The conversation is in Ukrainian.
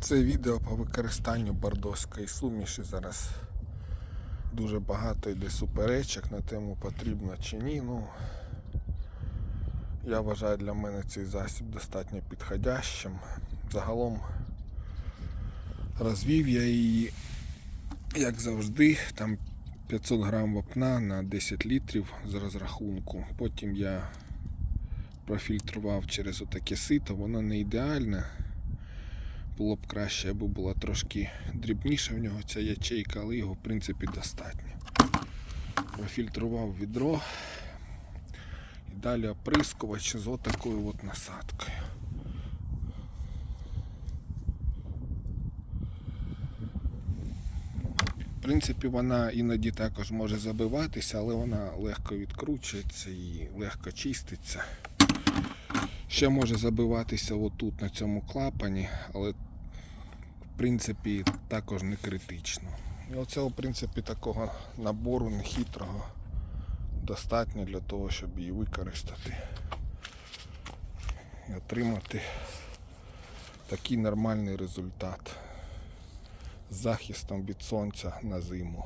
Це відео по використанню бордоської суміші. Зараз дуже багато йде суперечок на тему потрібно чи ні. Ну, я вважаю для мене цей засіб достатньо підходящим. Загалом розвів я її, як завжди, там 500 грам вапна на 10 літрів з розрахунку. Потім я профільтрував через отаке сито, воно не ідеальне. Було б краще, аби була трошки дрібніша в нього ця ячейка, але його в принципі достатньо. Профільтрував відро і далі оприскувач з отакою от насадкою. В принципі, вона іноді також може забиватися, але вона легко відкручується і легко чиститься. Ще може забиватися отут на цьому клапані, але принципі також не критично. І оце, в принципі, такого набору нехитрого достатньо для того, щоб її використати і отримати такий нормальний результат з захистом від сонця на зиму.